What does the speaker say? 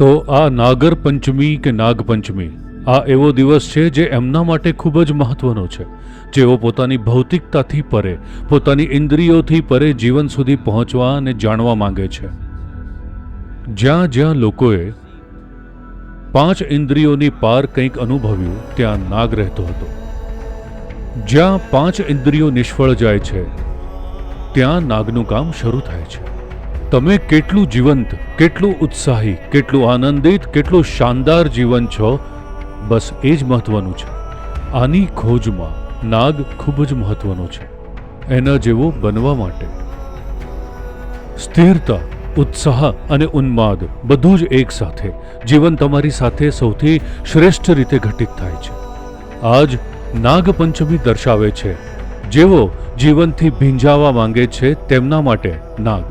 તો આ નાગર પંચમી કે નાગપંચમી આ એવો દિવસ છે જે એમના માટે ખૂબ જ મહત્વનો છે. જેઓ પોતાની ભૌતિકતાથી પરે, પોતાની ઇન્દ્રિયોથી પરે જીવન સુધી પહોંચવા અને જાણવા માંગે છે. જ્યાં જ્યાં લોકોએ પાંચ ઇન્દ્રિયોની પાર કંઈક અનુભવ્યું, ત્યાં નાગ રહેતો હતો. જ્યાં પાંચ ઇન્દ્રિયો નિષ્ફળ જાય છે, ત્યાં નાગનું કામ શરૂ થાય છે. તમે કેટલું જીવંત, કેટલું ઉત્સાહી, કેટલું આનંદિત, કેટલું શાનદાર જીવન છો? બસ એ જ મહત્વનું છે. આની ખોજમાં નાગ ખૂબ જ મહત્વનો છે, એના જેવો બનવા માટે. સ્થિરતા, ઉત્સાહ અને ઉન્માદ બધું જ એક સાથે, જીવન તમારી સાથે સૌથી શ્રેષ્ઠ રીતે ઘટિત થાય છે. આજ નાગપંચમી દર્શાવે છે, જેઓ જીવનથી ભીંજાવા માંગે છે તેમના માટે નાગ.